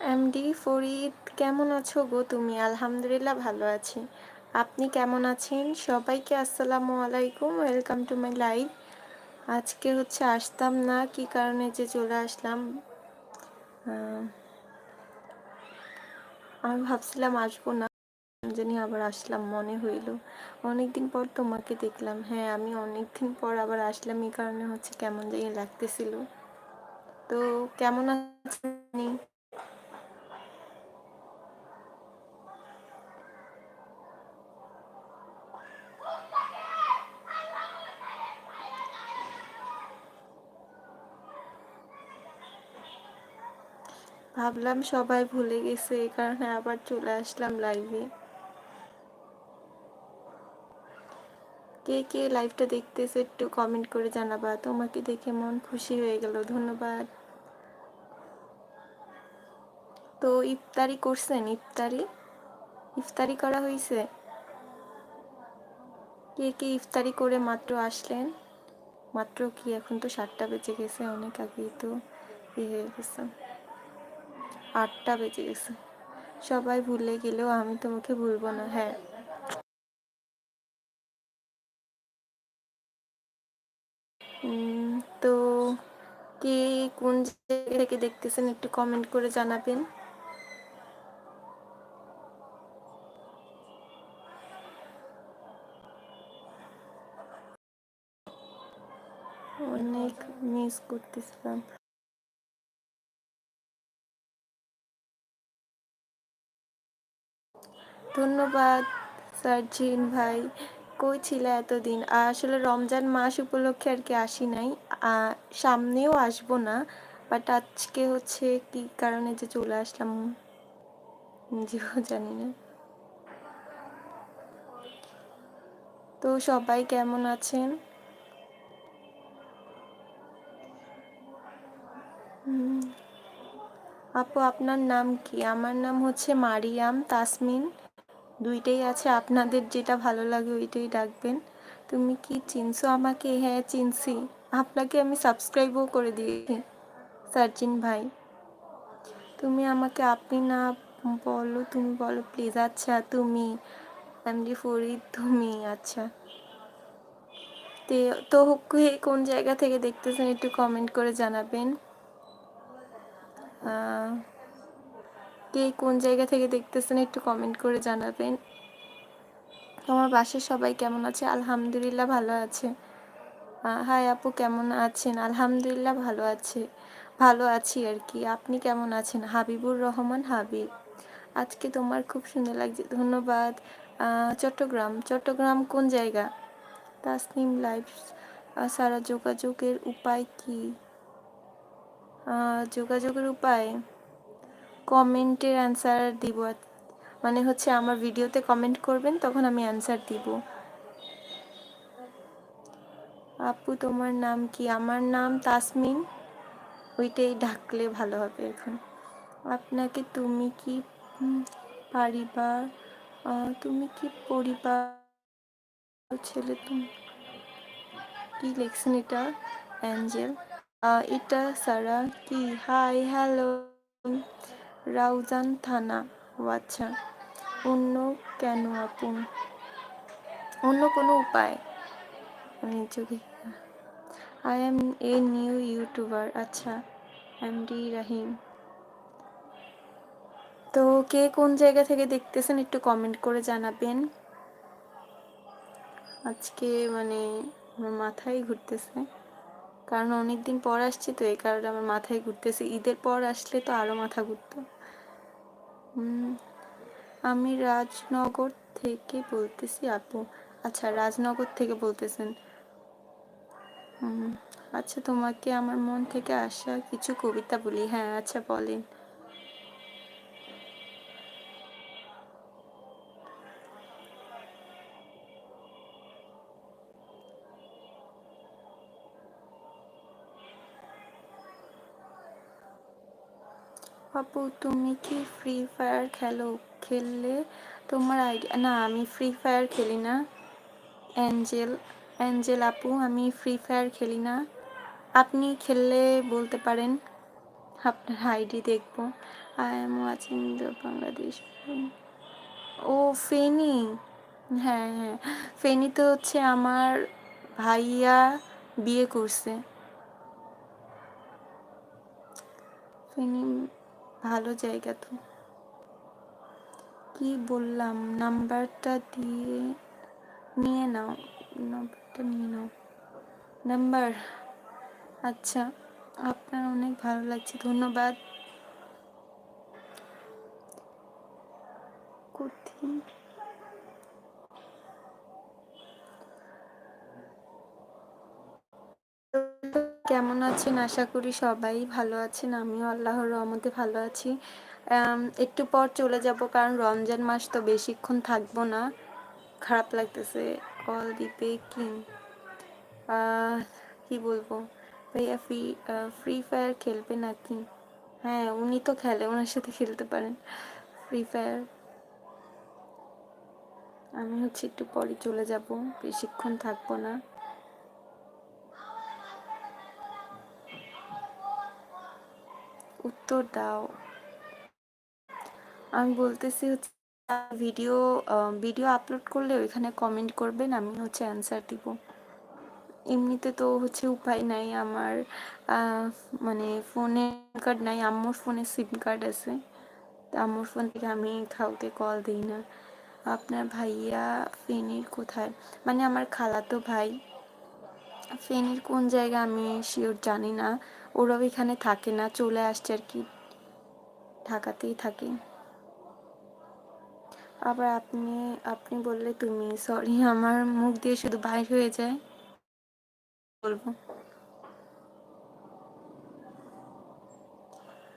MD, Farid, কেমন আছো গো তুমি? আলহামদুলিল্লাহ ভালো আছি। আপনি কেমন আছেন? সবাইকে আসসালামু আলাইকুম, ওয়েলকাম টু মাই লাইভ আজকে হচ্ছে আসতাম না, কি কারণে যে চলে আসলাম? আমি ভাবছিলাম আসব না, জানি আবার আসলাম, মনে হইল। অনেকদিন পর তোমাকে দেখলাম। হ্যাঁ আমি অনেকদিন পর আবার আসলাম, এই কারণে হচ্ছে কেমন জায়গায় লাগতেছিল। তো কেমন আছেন ভাবলাম সবাই ভুলে গেছে, এই কারণে আবার চলে আসলাম লাইভে কে কে লাইভটা দেখতেছে একটু কমেন্ট করে জানাবা, তোমাকে দেখে মন খুশি হয়ে গেল, ধন্যবাদ। তো ইফতারি করছেন, ইফতারি? ইফতারি করা হয়েছে কে কে ইফতারি করে মাত্র আসলেন? মাত্র কি এখন তো সাতটা বেজে গেছে, অনেক আগেই তো ইয়ে হয়ে গেছে। আটটা বেজে গেছে। সবাই ভুলে গেলেও আমি তোমাকে ভুলবো না হ্যাঁ। তো কে কোন জায়গা থেকে দেখতেছেন একটু কমেন্ট করে জানাবেন। অনেক মিস করতেছিলাম। ধন্যবাদ, সার্জিন ভাই। কই ছিল এতদিন? আসলে রমজান মাস উপলক্ষে আর কি আসি নাই। সামনেও আসব না বাট আজকে হচ্ছে কি কারণে যে চলে আসলাম নিজেও জানি না। তো সবাই কেমন আছেন? আপু, আপনার নাম কি? আমার নাম হচ্ছে মারিয়াম তাসমিন। দুইটাই আছে, আপনাদের যেটা ভালো লাগে ওইটাই ডাকবেন তুমি কি চিনছো আমাকে? হ্যাঁ চিনছি। আপনাকে আমি সাবস্ক্রাইবও করে দিয়েছি, সার্জিন ভাই। তুমি আমাকে, আপনি না বলো, তুমি বলো প্লিজ আচ্ছা তুমি এমডি ফরিদ, তুমি আচ্ছা। তে কোন জায়গা থেকে দেখতেছেন একটু কমেন্ট করে জানাবেন। কে কোন জায়গা থেকে দেখতেছেন একটু কমেন্ট করে জানাবেন। তোমার বাসার সবাই কেমন আছে? আলহামদুলিল্লাহ ভালো আছে। হাই আপু কেমন আছেন? আলহামদুলিল্লাহ ভালো আছে। ভালো আছি আর কি। আপনি কেমন আছেন? হাবিবুর রহমান হাবিব। আজকে তোমার খুব সুন্দর লাগছে। ধন্যবাদ। চট্টগ্রাম। চট্টগ্রাম কোন জায়গা? তাসনিম লাইভ সারা যোগাযোগের উপায় কি? যোগাযোগের উপায়? কমেন্টের অ্যান্সার দিব। মানে হচ্ছে আমার ভিডিওতে কমেন্ট করবেন, তখন আমি অ্যান্সার দিব। আপু, তোমার নাম কি? আমার নাম তাসমিন। ওইটাই ঢাকলে ভালো হবে এখন। আপনাকে তুমি কি পরিবার তুমি কি পরিবার ছেলে তুমি, কি লিখছেন এটা? অ্যাঞ্জেল এটা সারা কি? হাই হ্যালো রাউজান থানা ও আচ্ছা। অন্য কেন আপন? অন্য কোনো উপায়? আমি যদি, I am a new YouTuber আচ্ছা। M D Rahim. তো কে কোন জায়গা থেকে দেখতেছেন একটু কমেন্ট করে জানাবেন। আজকে মানে আমার মাথায় ঘুরতেছে, কারণ অনেকদিন পর আসছি তো, এই কারণে আমার মাথায় ঘুরতেছে। ঈদের পর আসলে তো আরও মাথা ঘুরতো। আমি রাজনগর থেকে বলতেছি, আপু। আচ্ছা রাজনগর থেকে বলতেছেন। আচ্ছা তোমাকে আমার মন থেকে আসা কিছু কবিতা বলি। হ্যাঁ আচ্ছা বলেন। আপু, তুমি কি ফ্রি ফায়ার খেলো? খেললে তোমার আইডিয়া না, আমি ফ্রি ফায়ার খেলি না। অ্যাঞ্জেল অ্যাঞ্জেল আপু, আমি ফ্রি ফায়ার খেলি না। আপনি খেললে বলতে পারেন। আপনার আইডি দেখব। I am watching the Bangladesh ও ফেনি হ্যাঁ হ্যাঁ। ফেনি তো হচ্ছে আমার ভাইয়া বিয়ে করছে। ফেনি ভালো জায়গা তো। কি বললাম? নাম্বারটা দিয়ে নিয়ে নাও। নাম্বারটা নিয়ে নাও। নাম্বার? আচ্ছা আপনার অনেক ভালো লাগছে, ধন্যবাদ। কোথায়? কেমন আছেন? আশা করি সবাই ভালো আছেন। আমিও আল্লাহর রহমতে ভালো আছি। একটু পর চলে যাব কারণ রমজান মাস তো বেশিক্ষণ থাকব না। খারাপ লাগতেছে কল দিতে কি? কি বলব? ভাইয়া ফ্রি ফ্রি ফায়ার খেলবে নাকি? হ্যাঁ উনি তো খেলে ওনার সাথে খেলতে পারেন। ফ্রি ফায়ার আমি হচ্ছে একটু পরে চলে যাব, বেশিক্ষণ থাকব না। উত্তর দাও। আমি বলতেছি হচ্ছে ভিডিও ভিডিও আপলোড করলে ওইখানে কমেন্ট করবেন, আমি হচ্ছে অ্যান্সার দিব। এমনিতে তো হচ্ছে উপায় নাই আমার মানে ফোনে কার্ড নাই, আম্মুর ফোনে সিম কার্ড আছে। তা আম্মুর ফোন থেকে আমি কাউকে কল দিই না। আপনার ভাইয়া ফেনীর কোথায়? মানে আমার খালাতো ভাই, ফেনীর কোন জায়গা আমি শিওর জানি না। ওরাও এখানে থাকে না, চলে আসছে আর কি। ঢাকাতেই থাকে। আবার আপনি আপনি বললে তুমি সরি আমার মুখ দিয়ে শুধু বাইর হয়ে যায়। বলব।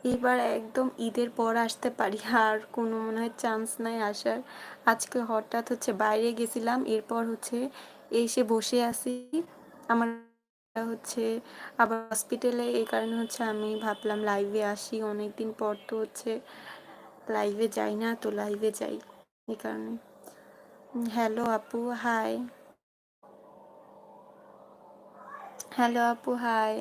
এবার একদম ঈদের পর আসতে পারি, আর কোনো মনে হয় চান্স নাই আসার। আজকে হঠাৎ হচ্ছে বাইরে গেছিলাম, এরপর হচ্ছে এসে বসে আছি। আমার হচ্ছে আবার হসপিটালে এই কারণে হচ্ছে আমি ভাবলাম লাইভে আসি। অনেক দিন পর তো হচ্ছে লাইভে যাই না, তো লাইভে যাই এই কারণে। হ্যালো আপু হাই হ্যালো আপু হাই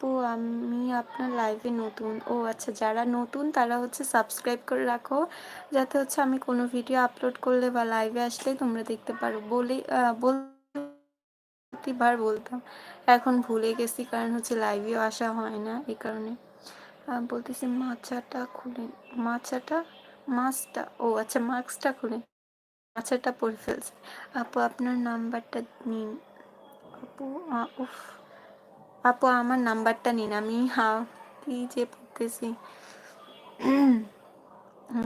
আপু, আমি আপনার লাইভে নতুন। ও আচ্ছা যারা নতুন, তারা হচ্ছে সাবস্ক্রাইব করে রাখো। যাতে হচ্ছে আমি কোনো ভিডিও আপলোড করলে বা লাইভে আসলে তোমরা দেখতে পারো। বলে প্রতিবার বলতাম, এখন ভুলে গেছি কারণ হচ্ছে লাইভেও আসা হয় না এই কারণে। বলতেছি মাছাটা খুলে, মাছাটা, মাছটা, ও আচ্ছা মাস্কটা খুলে, মাছাটা পরে ফেলছে। আপু, আপনার নাম্বারটা নিন। আপু উফ। আপু, আমার নাম্বারটা নিন। আমি হা কি যে পড়তেছি।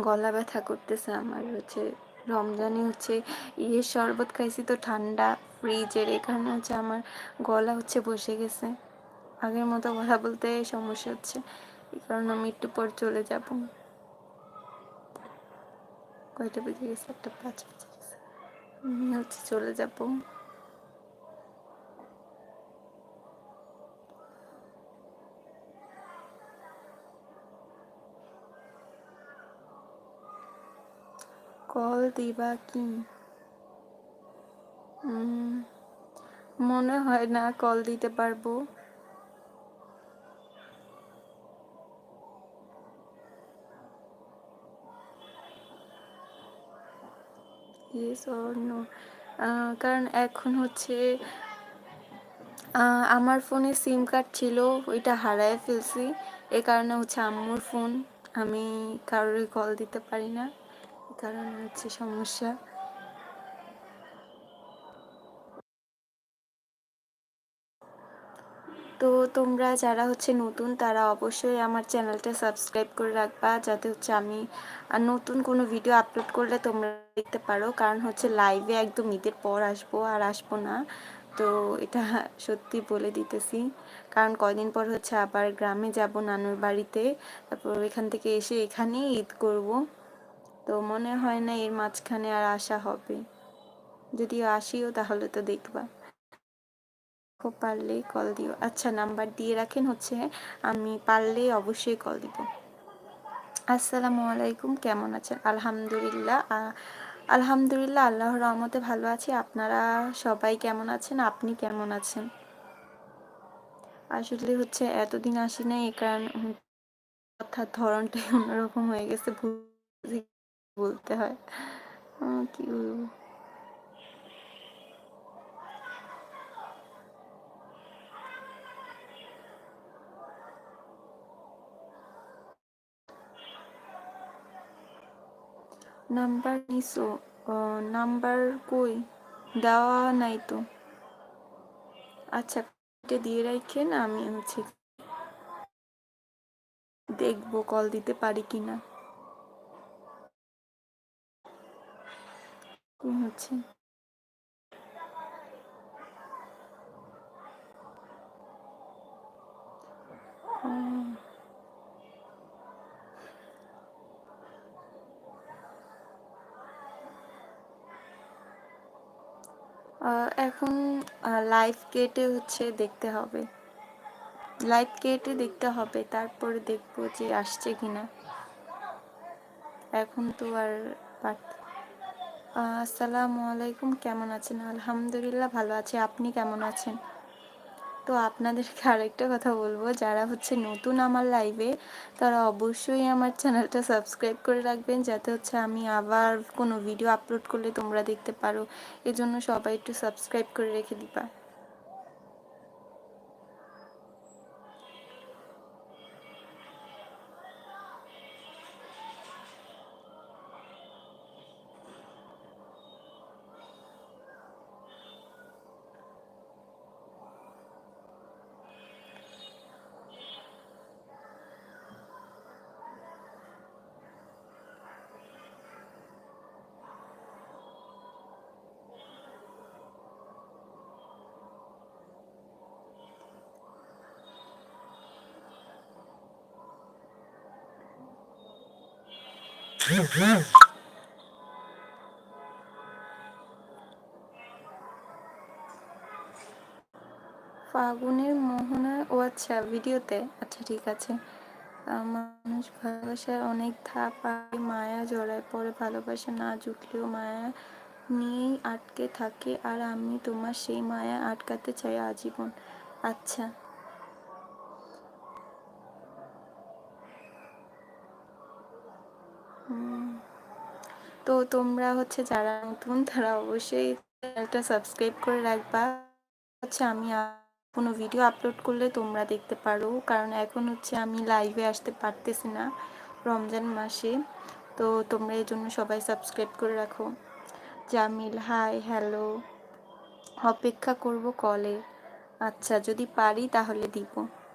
গলা ব্যথা করতেছে আমার, হচ্ছে রমজানে হচ্ছে ইয়ের শরবত খাইছি তো ঠান্ডা, ফ্রিজের এখানে হচ্ছে আমার গলা হচ্ছে বসে গেছে। আগের মতো কথা বলতে সমস্যা হচ্ছে, এই কারণে আমি একটু পর চলে যাব। কয়টা বেজে গেছে? একটা পাঁচ বেজে গেছে। আমি হচ্ছে চলে যাব। কল দিবা কি? মনে হয় না কল দিতে পারব। কারণ এখন হচ্ছে আমার ফোনে সিম কার্ড ছিল, ওইটা হারায় ফেলছি। এ কারণে হচ্ছে আম্মুর ফোন আমি কারোর কল দিতে পারি না। কারণে হচ্ছে, সমস্যা। তো তোমরা যারা হচ্ছে নতুন, তারা অবশ্যই আমার চ্যানেলটা সাবস্ক্রাইব করে রাখবা, যাতে হচ্ছে আমি নতুন কোনো ভিডিও আপলোড করলে তোমরা দেখতে পারো। কারণ হচ্ছে লাইভে একদম ঈদের পর আসব আর আসব না। তো এটা সত্যি বলে দিতেছি। কারণ কয়দিন পর হচ্ছে আবার গ্রামে যাব নানুর বাড়িতে। তারপর এখান থেকে এসে এখানেই ঈদ করব। তো মনে হয় না এর মাঝখানে আর আসা হবে। যদি আসিও, তাহলে তো দেখবা। খুব পারলেই কল দিও। আচ্ছা নাম্বার দিয়ে রাখেন হচ্ছে, আমি পারলে অবশ্যই কল দিব। আসসালামু আলাইকুম, কেমন আছেন? আলহামদুলিল্লাহ আলহামদুলিল্লাহ, আল্লাহর রহমতে ভালো আছি। আপনারা সবাই কেমন আছেন? আপনি কেমন আছেন? আসলে হচ্ছে, এতদিন আসি নাই এই কারণ কথার ধরনটাই অন্যরকম হয়ে গেছে বলতে হয়। কি বলব? নাম্বার নিছো? নাম্বার কই? দেওয়া নাই তো। আচ্ছা দিয়ে রাখেন আমি হচ্ছে দেখব, কল দিতে পারি কিনা। কি হচ্ছে। এখন লাইভ কেটে হচ্ছে দেখতে হবে। লাইভ কেটে দেখতে হবে, তারপরে দেখব যে আসছে কিনা। এখন তো আর আসসালামু আলাইকুম, কেমন আছেন? আলহামদুলিল্লাহ ভালো আছি। আপনি কেমন আছেন? তো আপনাদেরকে আরেকটা কথা বলব। যারা হচ্ছে নতুন আমার লাইভে তারা অবশ্যই আমার চ্যানেলটা সাবস্ক্রাইব করে রাখবেন, যাতে হচ্ছে আমি আবার কোনো ভিডিও আপলোড করলে তোমরা দেখতে পারো। এজন্য সবাই একটু সাবস্ক্রাইব করে রেখে দিবা। ফাগুনের মোহনা, ও আচ্ছা ভিডিওতে? আচ্ছা ঠিক আছে। মানুষ ভালোবাসার অনেক ধাপ মায়া জড়ায়, পরে ভালোবাসা না জুটলেও মায়া নিয়েই আটকে থাকে, আর আমি তোমার সেই মায়া আটকাতে চাই আজীবন। আচ্ছা। তো তোমরা হচ্ছে যারা নতুন, তারা অবশ্যই চ্যানেলটা সাবস্ক্রাইব করে রাখবা। হচ্ছে আমি কোনো ভিডিও আপলোড করলে তোমরা দেখতে পারো, কারণ এখন হচ্ছে আমি লাইভে আসতে পারতেছি না রমজান মাসে। তো তোমরা এই জন্য সবাই সাবস্ক্রাইব করে রাখো। জামিল হাই হ্যালো অপেক্ষা করব কলে আচ্ছা যদি পারি তাহলে দিব।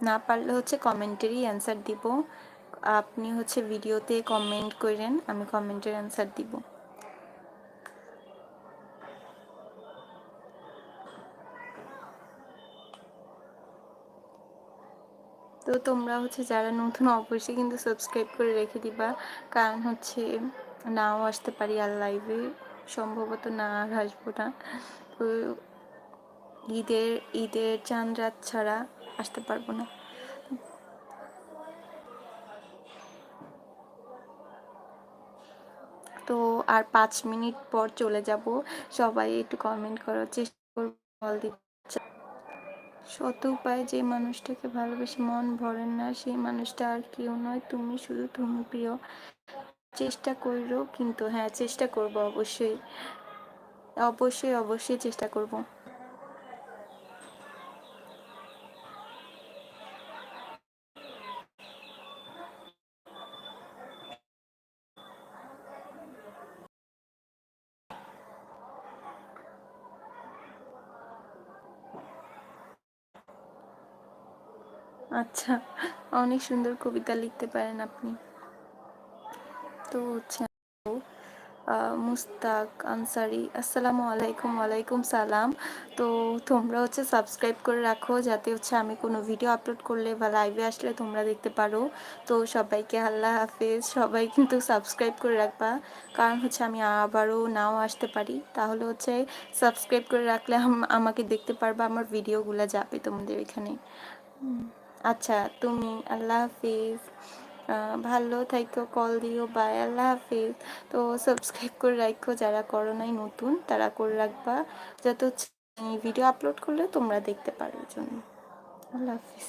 না পারলে হচ্ছে কমেন্টেরই অ্যান্সার দিব। আপনি হচ্ছে ভিডিওতে কমেন্ট করেন, আমি কমেন্টের অ্যান্সার দিব। তো তোমরা হচ্ছে যারা নতুন, অবশ্যই কিন্তু সাবস্ক্রাইব করে রেখে দিবা। কারণ হচ্ছে নাও আসতে পারি আর লাইভে সম্ভবত না আর আসব না। তো ঈদের ঈদের চাঁদ রাত ছাড়া আসতে পারব না। তো আর পাঁচ মিনিট পর চলে যাব। সবাই একটু কমেন্ট করার চেষ্টা করব বল দিচ্ছে। শত উপায় যে মানুষটাকে ভালোবেসে মন ভরেন না, সেই মানুষটা আর কেউ নয়। তুমি শুধু তুমি প্রিয়। চেষ্টা করো কিন্তু হ্যাঁ চেষ্টা করব অবশ্যই। অবশ্যই অবশ্যই চেষ্টা করব। আচ্ছা অনেক সুন্দর কবিতা লিখতে পারেন আপনি। তো হচ্ছে মুস্তাক, আনসারি, আসসালামু আলাইকুম, ওয়ালাইকুম সালাম। তো তোমরা হচ্ছে সাবস্ক্রাইব করে রাখো, যাতে হচ্ছে আমি কোনো ভিডিও আপলোড করলে বা লাইভে আসলে তোমরা দেখতে পারো। তো সবাইকে আল্লাহ হাফেজ, সবাই কিন্তু সাবস্ক্রাইব করে রাখবা। কারণ হচ্ছে আমি আবারও নাও আসতে পারি। তাহলে হচ্ছে সাবস্ক্রাইব করে রাখলে আমাকে দেখতে পারবা, আমার ভিডিওগুলো যাবে তোমাদের এখানে। আচ্ছা তুমি আল্লাহ হাফিজ। ভালো থাইকো, কল দিও বাই আল্লাহ হাফিজ। তো সাবস্ক্রাইব করে রাখো যারা করো নাই নতুন, তারা করে রাখবা। যাতে ভিডিও আপলোড করলে তোমরা দেখতে পারো জন্য। আল্লাহ হাফিজ।